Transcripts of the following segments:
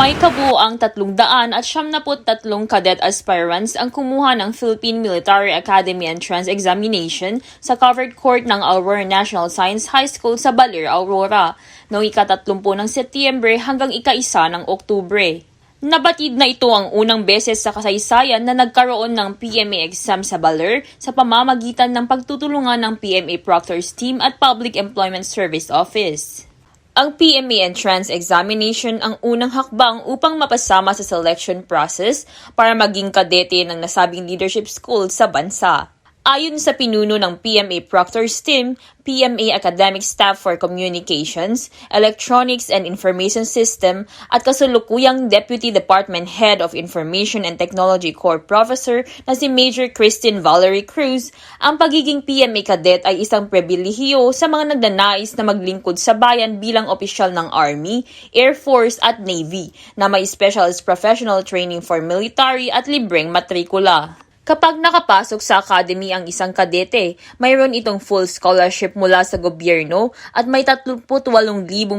May kabuoang 300 at 73 cadet aspirants ang kumuha ng Philippine Military Academy Entrance Examination sa covered court ng Aurora National Science High School sa Baler, Aurora noong ika-30 ng Setyembre hanggang ika-isa ng Oktubre. Nabatid na ito ang unang beses sa kasaysayan na nagkaroon ng PMA exam sa Baler sa pamamagitan ng pagtutulungan ng PMA Proctors Team at Public Employment Service Office. Ang PMA Entrance Examination ang unang hakbang upang mapasama sa selection process para maging kadete ng nasabing leadership school sa bansa. Ayon sa pinuno ng PMA Proctors Team, PMA Academic Staff for Communications, Electronics and Information System at kasulukuyang Deputy Department Head of Information and Technology Corps Professor na si Major Christine Valerie Cruz, ang pagiging PMA cadet ay isang pribilehiyo sa mga nagnanais na maglingkod sa bayan bilang opisyal ng Army, Air Force at Navy na may specialist professional training for military at libreng matrikula. Kapag nakapasok sa academy ang isang kadete, mayroon itong full scholarship mula sa gobyerno at may 38,000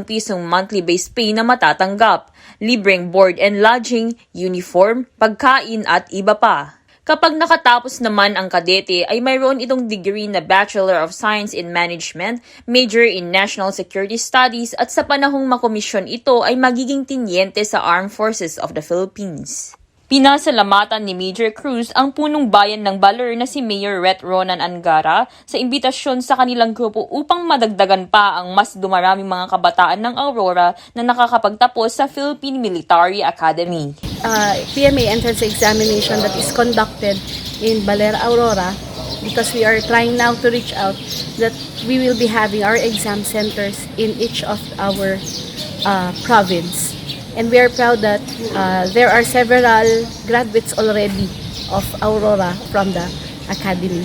pisong monthly base pay na matatanggap, libreng board and lodging, uniform, pagkain at iba pa. Kapag nakatapos naman ang kadete ay mayroon itong degree na Bachelor of Science in Management, major in National Security Studies at sa panahong makomisyon ito ay magiging tinyente sa Armed Forces of the Philippines. Pinasalamatan ni Major Cruz ang punong bayan ng Baler na si Mayor Ret Ronan Angara sa imbitasyon sa kanilang grupo upang madagdagan pa ang mas dumaraming mga kabataan ng Aurora na nakakapagtapos sa Philippine Military Academy. uh, PMA entrance examination that is conducted in Baler Aurora because we are trying now to reach out that we will be having our exam centers in each of our uh, province. And we are proud that uh, there are several graduates already of Aurora from the academy.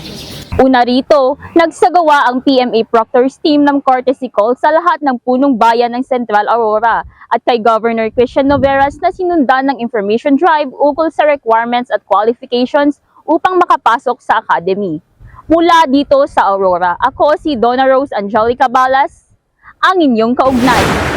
Una rito, nagsagawa ang PMA Proctors team ng courtesy call sa lahat ng punong bayan ng Central Aurora at kay Governor Christian Noveras na sinundan ng information drive ukol sa requirements at qualifications upang makapasok sa academy. Mula dito sa Aurora, ako si Donna Rose Angelica Balas, ang inyong kaugnay.